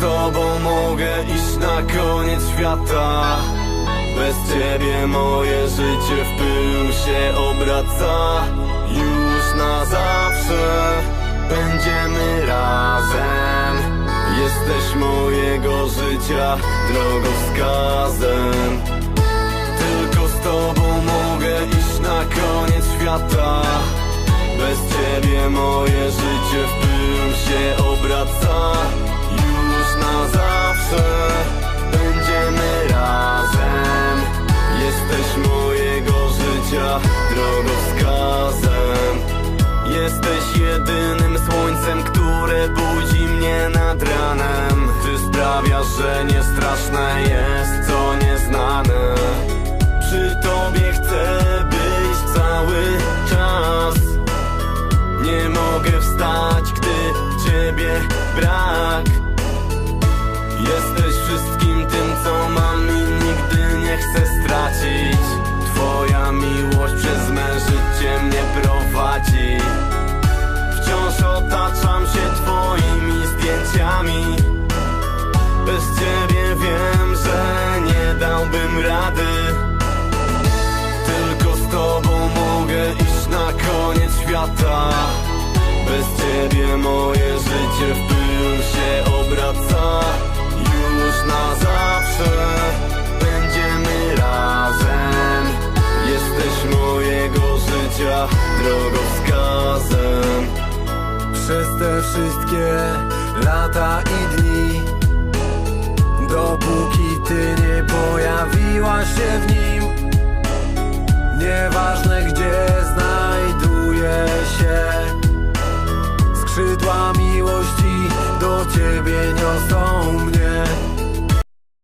tobą mogę iść na koniec świata? Bez ciebie moje życie w pył się obraca. Już na zawsze będziemy razem. Jesteś mojego życia drogowskazem. Tylko z tobą mogę iść na koniec świata. Bez ciebie moje życie w pył życia drogowskazem. Jesteś jedynym słońcem, które budzi mnie nad ranem. Ty sprawiasz, że niestraszne jest co nieznane. Przy tobie chcę być cały czas. Nie mogę wstać, gdy ciebie brak. Jesteś wszystkim tym, co mam życie w pył się obraca Już na zawsze będziemy razem. Jesteś mojego życia drogowskazem. Przez te wszystkie lata i dni Dopóki ty nie pojawiłaś się w nim Nieważne gdzie ciebie niosą. mnie